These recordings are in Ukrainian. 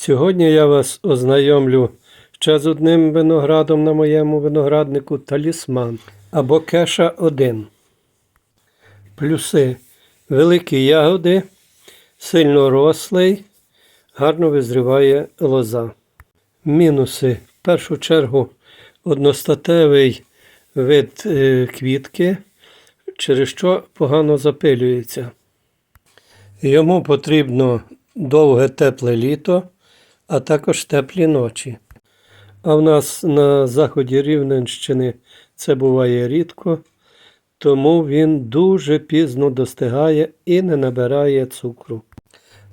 Сьогодні я вас ознайомлю ще з одним виноградом на моєму винограднику талісман або кеша 1. Плюси великі ягоди, сильно рослий, гарно визріває лоза. Мінуси. В першу чергу одностатевий вид е, квітки, через що погано запилюється. Йому потрібно довге тепле літо, а також теплі ночі. А в нас на заході Рівненщини це буває рідко, тому він дуже пізно достигає і не набирає цукру.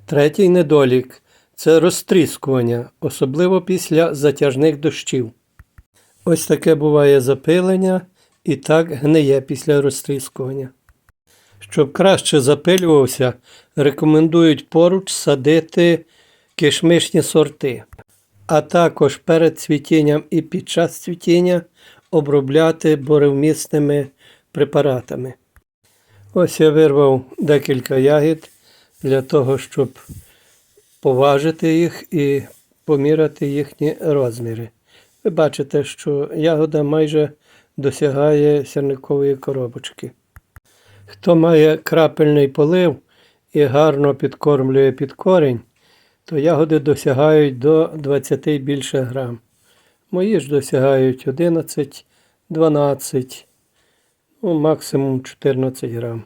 Третій недолік це розтріскування, особливо після затяжних дощів. Ось таке буває запилення і так гниє після розтріскування. Щоб краще запилювався, рекомендують поруч садити кишмишні сорти, а також перед цвітінням і під час цвітіння обробляти боревмісними препаратами. Ось я вирвав декілька ягід для того, щоб поважити їх і поміряти їхні розміри. Ви бачите, що ягода майже досягає сірникової коробочки. Хто має крапельний полив і гарно підкормлює під корінь, то ягоди досягають до 20 і більше грам. Мої ж досягають 11, 12, ну, максимум 14 грам.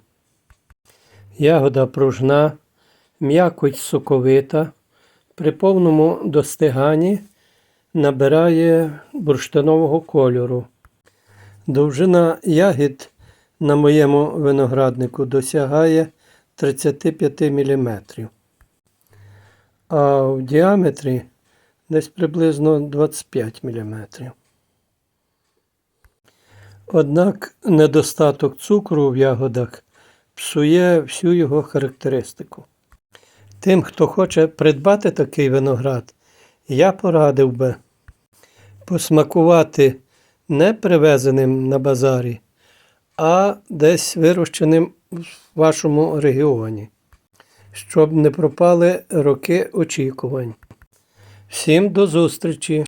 Ягода пружна, м'якоть соковита, при повному достиганні набирає бурштинового кольору. Довжина ягід на моєму винограднику досягає 35 мм, а в діаметрі десь приблизно 25 мм. Однак недостаток цукру в ягодах псує всю його характеристику. Тим, хто хоче придбати такий виноград, я порадив би посмакувати не привезеним на базарі, а десь вирощеним в вашому регіоні, щоб не пропали роки очікувань. Всім до зустрічі!